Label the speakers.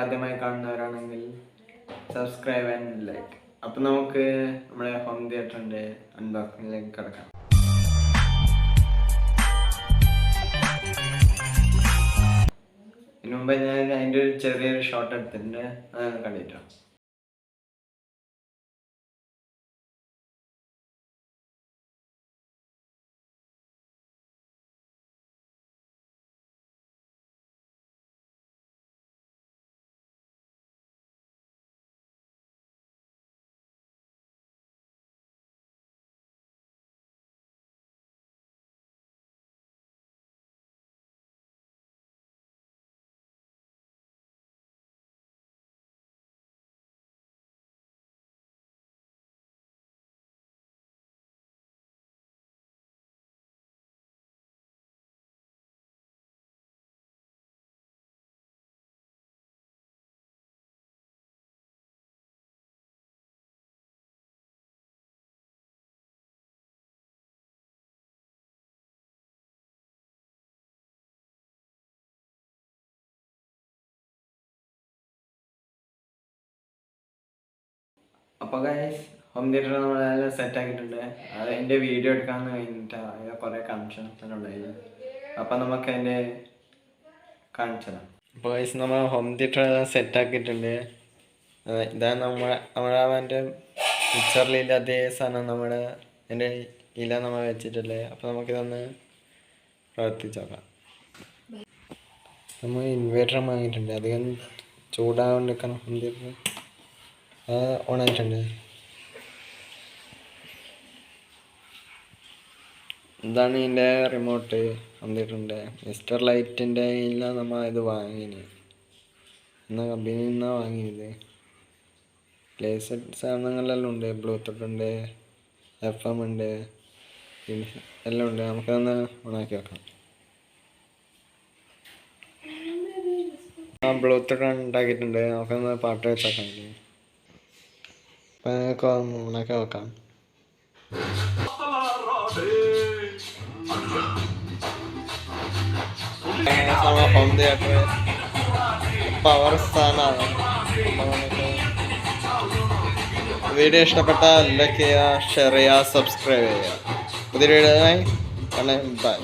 Speaker 1: ആദ്യമായി കാണുന്നവരാണെങ്കിൽ subscribe and like അപ്പം നമുക്ക് നമ്മുടെ ഹോം തിയേറ്ററിന്റെ അൺബോക്സിംഗിലേക്ക് കിടക്കാം. ഇതിനു മുമ്പ് ഞാൻ അതിന്റെ ഒരു ചെറിയൊരു ഷോട്ട് എടുത്തിട്ടുണ്ട്. അതാണ് കണ്ടിട്ടോ അപ്പോൾ ഗൈസ് ഹോം തിയേറ്റർ നമ്മളെല്ലാം സെറ്റ് ആക്കിയിട്ടുണ്ട്. അത് എന്റെ വീഡിയോ എടുക്കാമെന്ന് കഴിഞ്ഞിട്ട്. കുറേ കൺഫ്യൂഷൻ ഉണ്ടായിരുന്നു അപ്പോൾ നമുക്ക് അതിന്റെ കാണിച്ചു തരാം അപ്പോൾ ഗൈസ് നമ്മൾ ഹോം തിയേറ്റർ സെറ്റ് ആക്കിയിട്ടുണ്ട്. ഇതാ ഇതാണ് നമ്മുടെ നമ്മുടെ അവന്റെ പിക്ചറിലില്ല അതേ സാധനം നമ്മുടെ എന്റെ ഇല നമ്മൾ വെച്ചിട്ടല്ലേ? അപ്പോൾ നമുക്കിതൊന്ന് പ്രവർത്തിച്ച് നോക്കാം നമ്മൾ ഇൻവേർട്ടർ വാങ്ങിയിട്ടുണ്ട് അധികം ചൂടാകൊണ്ടിരിക്കണം ഹോം തിയേറ്റർ അത് ഓണായിട്ടുണ്ട് ഇതാണ് ഇതിന്റെ റിമോട്ട്? വന്നിട്ടുണ്ട്. മിസ്റ്റർ ലൈറ്റിന്റെ ഇല്ല നമ്മൾ ഇത് വാങ്ങിന് എന്ന കമ്പനിയിൽ നിന്നാണ് വാങ്ങിയത്? ലേസർ സാധനങ്ങളെല്ലാം ഉണ്ട്. ബ്ലൂടൂത്ത് ഉണ്ട്. എഫ് എം ഉണ്ട്. എല്ലാം ഉണ്ട്. നമുക്കതൊന്ന് ഓണാക്കി വെക്കാം. ആ ബ്ലൂടൂത്ത് ഉണ്ടാക്കിയിട്ടുണ്ട്. നമുക്കൊന്ന് പാട്ട് വെച്ചേക്കാം. ওনাকে ওকান sama home dia aku power sana video ഇഷ്ടപ്പെട്ട ലൈക്ക് ചെയ്യുക ഷെയർ ചെയ്യുക സബ്സ്ക്രൈബ് ചെയ്യുക പുതിയ വീഡിയോയുമായി കാണാം ബൈ